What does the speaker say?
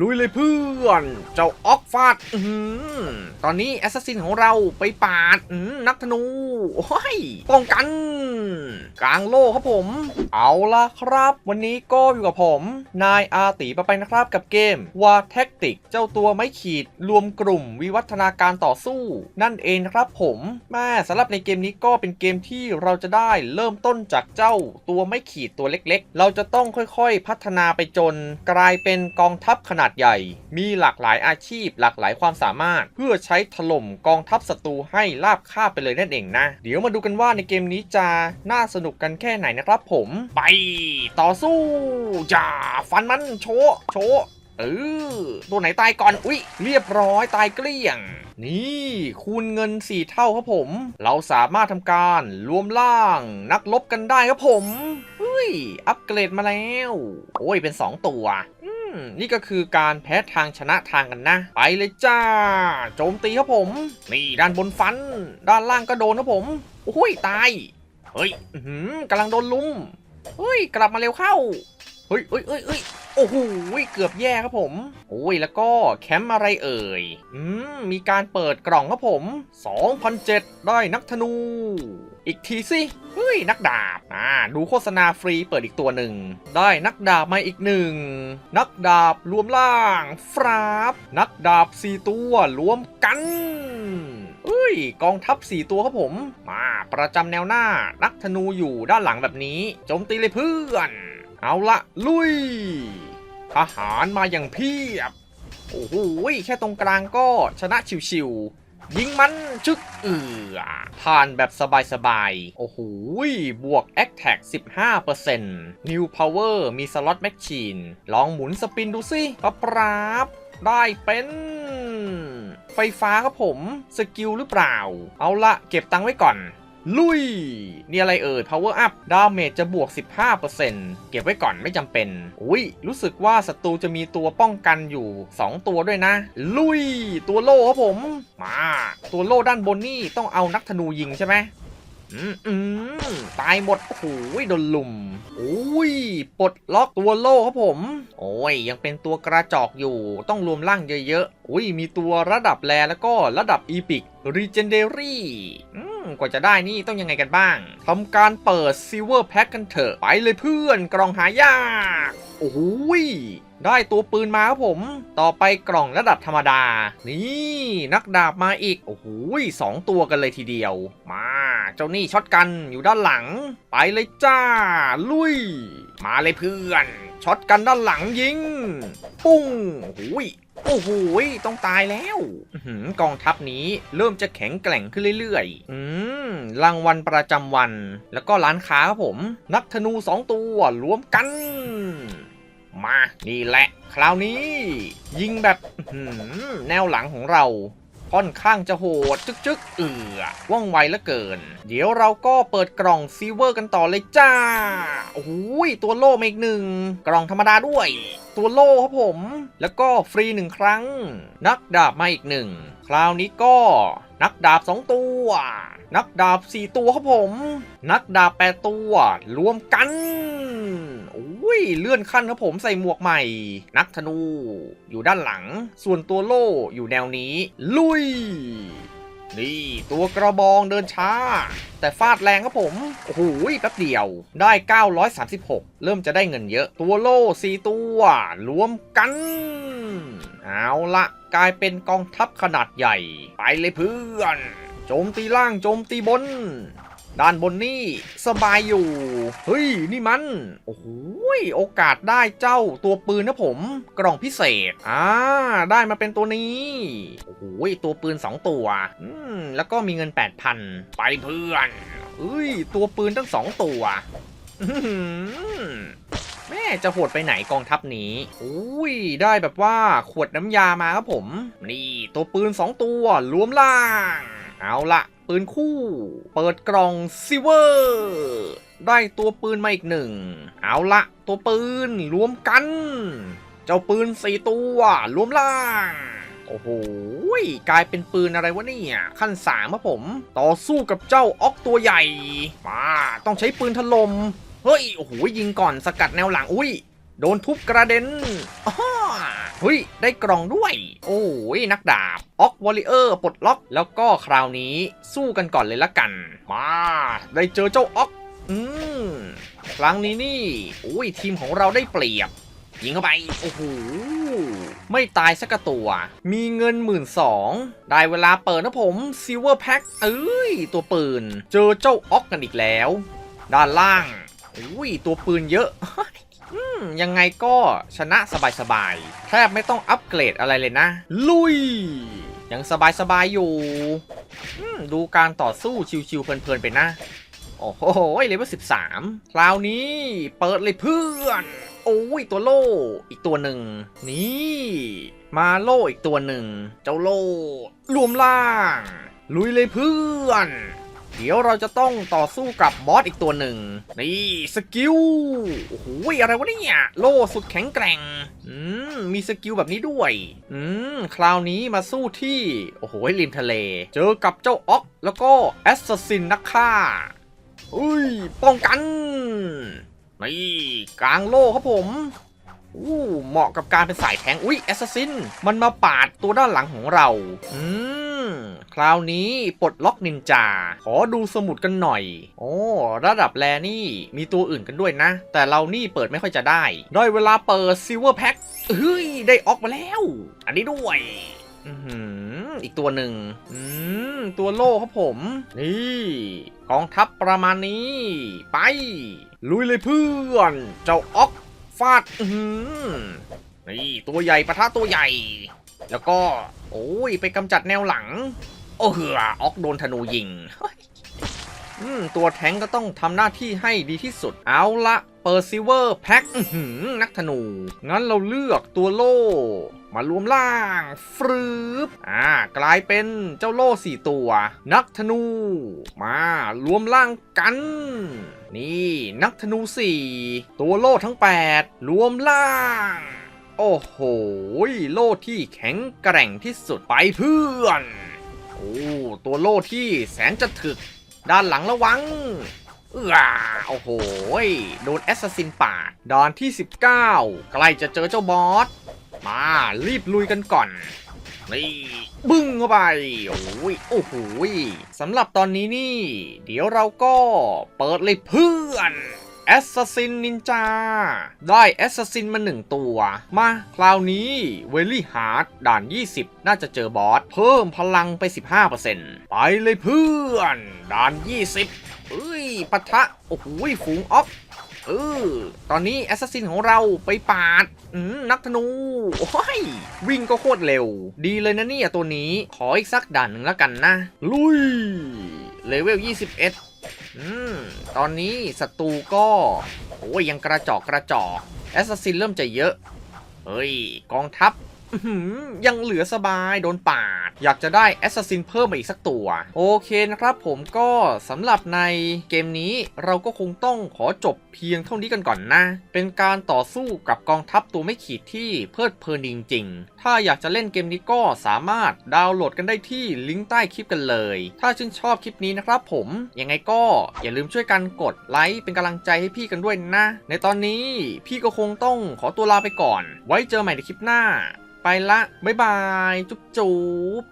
ลุยเลยเพื่อน เจ้าออกฟาดตอนนี้แอสซัสซินของเราไปปาดนักธนูโอ้ยป้องกัน กลางโลกครับผม เอาละครับ วันนี้ก็อยู่กับผม นายอาตีปะไปนะครับกับเกมว่าแท็กติก เจ้าตัวไม้ขีด รวมกลุ่มวิวัฒนาการต่อสู้ นั่นเองนะครับผมแม่สำหรับในเกมนี้ก็เป็นเกมที่เราจะได้เริ่มต้นจากเจ้าตัวไม้ขีดตัวเล็ก ๆ เราจะต้องค่อยๆ พัฒนาไปจน กลายเป็นกองทัพขนาดใหญ่ มีหลากหลายอาชีพ หลากหลายความสามารถ เพื่อใช้ถล่มกองทัพศัตรูให้ราบคาบไปเลยนั่นเองนะ เดี๋ยวมาดูกันว่าในเกมนี้จะน่าสนุกกันแค่ไหนนะครับผม ไปต่อสู้จ่าฟันมันโชโชเออตัวไหนตายก่อน อุ๊ย เรียบร้อยตายเกลี้ยง นี่คูณเงิน 4 เท่าครับผม เราสามารถทำการรวมล่างนักลบกันได้ครับผมเฮ้ย อัปเกรดมาแล้ว โอ้ยเป็น 2 ตัว นี่ก็คือการแพ้ทางชนะทางกันนะ ไปเลยจ้า โจมตีครับผม นี่ด้านบนฟัน ด้านล่างก็โดนครับผมโอ้ยตาย เฮ้ยหือกำลังโดนลุม เฮ้ย กลับมาเร็วเข้า เฮ้ยเฮ้ยเฮ้ยเฮ้ยโอ้โหเกือบแย่ครับผม โอ้ย แล้วก็แคมป์อะไรเอ่ย อืม มีการเปิดกล่องครับผม 2,007 ได้นักธนู อีกทีสิเฮ้ยนักดาบอ่าดูโฆษณาฟรีเปิดอีกตัวหนึ่ง ได้นักดาบมาอีกหนึ่ง นักดาบรวมล่างฟราบ นักดาบ4ตัวรวมกันเอ้ยกองทัพ 4 ตัวครับผม มาประจำแนวหน้า นักธนูอยู่ด้านหลังแบบนี้ โจมตีเลยเพื่อน เอาละลุย ทหารมาอย่างเพียบ โอ้โหแค่ตรงกลางก็ชนะชิวๆ ยิงมันชึกเอือผ่านแบบสบายๆ โอ้โหบวก a t t a c 15% New Power มีสล็อตแมชชีน ลองหมุนสปินดูสิปะปราบ ได้เป็น ไฟฟ้าครับผม สกิลหรือเปล่า เอาละเก็บตังค์ไว้ก่อน ลุย นี่อะไรเอ่ย power up ดาเมจจะบวก 15%เก็บไว้ก่อนไม่จำเป็น อุ้ย รู้สึกว่าศัตรูจะมีตัวป้องกันอยู่ 2 ตัวด้วยนะ ลุย ตัวโล่ครับผม มา ตัวโล่ด้านบนนี่ต้องเอานักธนูยิงใช่ไหมอืมอืมตายหมด โอ้โหโดนลุมโอ้ยปลดล็อกตัวโล่ครับผม โอ้ย ยังเป็นตัวกระจอกอยู่ ต้องรวมร่างเยอะๆ อุ้ย มีตัวระดับแรแล้วก็ระดับอีพิกรีเจนเดอรี่อื กว่าจะได้นี่ต้องยังไงกันบ้างทำการเปิดซิลเวอร์แพ็กกันเถอะ ไปเลยเพื่อนกล่องหายาก โอ้โหยได้ตัวปืนมาครับผม ต่อไปกล่องระดับธรรมดา นี่นักดาบมาอีก โอ้โหสองตัวกันเลยทีเดียว มา เจ้านี่ช็อตกันอยู่ด้านหลัง ไปเลยจ้า ลุย มาเลยเพื่อน ช็อตกันด้านหลังยิง ปุ้งโอ้โหย โอ้โหต้องตายแล้วหือกองทัพนี้เริ่มจะแข็งแกร่งขึ้นเรื่อยๆ อืมรางวัลประจำวัน แล้วก็ร้านค้าครับผม นักธนูสองตัวรวมกัน มา นี่แหละ คราวนี้ ยิงแบบแนวหลังของเรา ค่อนข้างจะโหดจึกจึกๆเอือว่องไวเหลือเกิน เดี๋ยวเราก็เปิดกล่องซิลเวอร์กันต่อเลยจ้าโอ้โหยตัวโล่มาอีกหนึ่งกล่องธรรมดาด้วย ตัวโล่ครับผม แล้วก็ฟรีหนึ่งครั้ง นักดาบมาอีกหนึ่งคราวนี้ก็นักดาบสองตัว นักดาบสี่ตัวครับผม นักดาบแปดตัว รวมกัน อ้ยเลื่อนขั้นครับผมใส่หมวกใหม่ นักธนู อยู่ด้านหลัง ส่วนตัวโล่อยู่แนวนี้ ลุย นี่ตัวกระบองเดินช้า แต่ฟาดแรงครับผม โอ้โหแป๊บเดียวได้ 936 เริ่มจะได้เงินเยอะ ตัวโล่4ตัวรวมกัน เอาละกลายเป็นกองทัพขนาดใหญ่ ไปเลยเพื่อน โจมตีล่างโจมตีบน ด้านบนนี่สบายอยู่ เฮ้ย นี่มัน โอ้โหยโอกาสได้เจ้าตัวปืนนะผม กล่องพิเศษ อ่า ได้มาเป็นตัวนี้ โอ้โหยตัวปืน 2 ตัว อืม แล้วก็มีเงิน 8,000 ไปเพื่อนเฮ้ย ตัวปืนทั้ง 2 ตัวแม่จะโหดไปไหนกองทัพนี้ อุ้ย ได้แบบว่าขวดน้ำยามาครับผม นี่ตัวปืน 2 ตัวรวมล่าง เอาละ ปืนคู่ เปิดกล่องซิเวอร์ ได้ตัวปืนมาอีกหนึ่ง เอาละตัวปืนรวมกัน เจ้าปืนสี่ตัว รวมล่าง โอ้โห กลายเป็นปืนอะไรวะเนี่ย ขั้นสามครับผม ต่อสู้กับเจ้าออกตัวใหญ่ มา ต้องใช้ปืนถลม่ม เฮ้ย โอ้โห ยิงก่อนสกัดแนวหลัง อุ้ย โดนทุบกระเด็นอ้อ เฮ้ย ได้กล่องด้วย โอ้ย นักดาบออกวอลเลอร์ปลดล็อก แล้วก็คราวนี้สู้กันก่อนเลยละกัน มา ได้เจอเจ้าออกอืมครั้งนี้นี่อุ้ย ทีมของเราได้เปรียบ ยิงเข้าไป โอ้โห ไม่ตายสักตัว มีเงินหมื่นสองได้เวลาเปิดนะผมซิลเวอร์แพ็คเอ้ย ตัวปืน เจอเจ้าออกกันอีกแล้ว ด้านล่างอุ้ย ตัวปืนเยอะ ยังไงก็ชนะสบายๆ แทบไม่ต้องอัปเกรดอะไรเลยนะ ลุย ยังสบายๆ อยู่ ดูการต่อสู้ชิวๆเพลินๆ ไปนะ โอ้โหเลเวล13คราวนี้เปิดเลยเพื่อน โอ้ย ตัวโล่อีกตัวหนึ่ง นี่ มาโล่อีกตัวหนึ่ง เจ้าโล่รวมล่าง ลุยเลยเพื่อน เดี๋ยวเราจะต้องต่อสู้กับบอสอีกตัวหนึ่ง นี่สกิล โอ้โหอะไรวะเนี่ย โล่สุดแข็งแกร่ง อืม มีสกิลแบบนี้ด้วย อืม คราวนี้มาสู้ที่ โอ้โหริมทะเล เจอกับเจ้าอ็อก แล้วก็แอสซัสซินนักฆ่าอุ้ย ป้องกัน นี่กลางโล่ครับผมอู้เหมาะกับการเป็นสายแทง อุ้ยแอสซัสซิน มันมาปาดตัวด้านหลังของเรา อืม คราวนี้ปลดล็อกนินจา ขอดูสมุดกันหน่อย โอ้ระดับแรนี่มีตัวอื่นกันด้วยนะ แต่เรานี่เปิดไม่ค่อยจะได้ได้เวลาเปิดซิลเวอร์แพ็คเฮ้ย ได้ออกมาแล้ว อันนี้ด้วยอืมอีกตัวหนึ่งอืมตัวโล่ครับผม นี่กองทัพประมาณนี้ ไป ลุยเลยเพื่อน เจ้าออกฟาดนี่ตัวใหญ่ปะทะตัวใหญ่ แล้วก็ โอ้ยไปกำจัดแนวหลัง โอ้เหือออกโดนธนูยิงอืมตัวแทงก็ต้องทำหน้าที่ให้ดีที่สุด เอาละเปิดซิเวอร์แพ็คนักธนู งั้นเราเลือกตัวโล่ มารวมล่างฟรึบอ่ากลายเป็นเจ้าโล่สี่ตัว นักธนู มารวมล่างกัน นี่นักธนูสี่ตัวโล่ทั้ง 8 รวมล่าง โอ้โห โล่ที่แข็งแกร่งที่สุดไปเพื่อน โอ้ ตัวโล่ที่แสนจะถึก ด้านหลังระวังเออโอ้โห โดนแอสซัสซินป่าดด่านที่ 19 ใกล้จะเจอเจ้าบอส มารีบลุยกันก่อน นี่บึ้งเข้าไป โอ้ย โอ้โหสำหรับตอนนี้นี่ เดี๋ยวเราก็เปิดเลยเพื่อน แอสซัสซินนินจาได้แอสซัสซินมาหนึ่งตัว มาคราวนี้เวลี่ฮาร์ดด่าน 20 น่าจะเจอบอส เพิ่มพลังไป 15%ไปเลยเพื่อน ด่าน 20 เอ้ยปะทะ โอ้โหฝูงออฟเออ ตอนนี้แอสซัสซินของเราไปปาดนักธนู โอ้ย วิ่งก็โคตรเร็ว ดีเลยนะเนี่ยตัวนี้ ขออีกสักด่านหนึ่งแล้วกันนะ ลุย เลเวล 21 อืม ตอนนี้ศัตรูก็ โอ้ยยังกระจอกกระจอกแอสซัสซินเริ่มจะเยอะ เฮ้ย กองทัพ ยังเหลือสบายโดนปาด อยากจะได้แอสซัสซินเพิ่มมาอีกสักตัว โอเคนะครับผมก็สำหรับในเกมนี้เราก็คงต้องขอจบเพียงเท่านี้กันก่อนนะ เป็นการต่อสู้กับกองทัพตัวไม่ขีดที่เพลิดเพลินจริง ๆ ถ้าอยากจะเล่นเกมนี้ก็สามารถดาวน์โหลดกันได้ที่ลิงก์ใต้คลิปกันเลย ถ้าชื่นชอบคลิปนี้นะครับผมยังไงก็อย่าลืมช่วยกันกดไลค์เป็นกำลังใจให้พี่กันด้วยนะ ในตอนนี้พี่ก็คงต้องขอตัวลาไปก่อน ไว้เจอใหม่ในคลิปหน้า ละ บ๊ายบาย จุ๊บจุ๊บ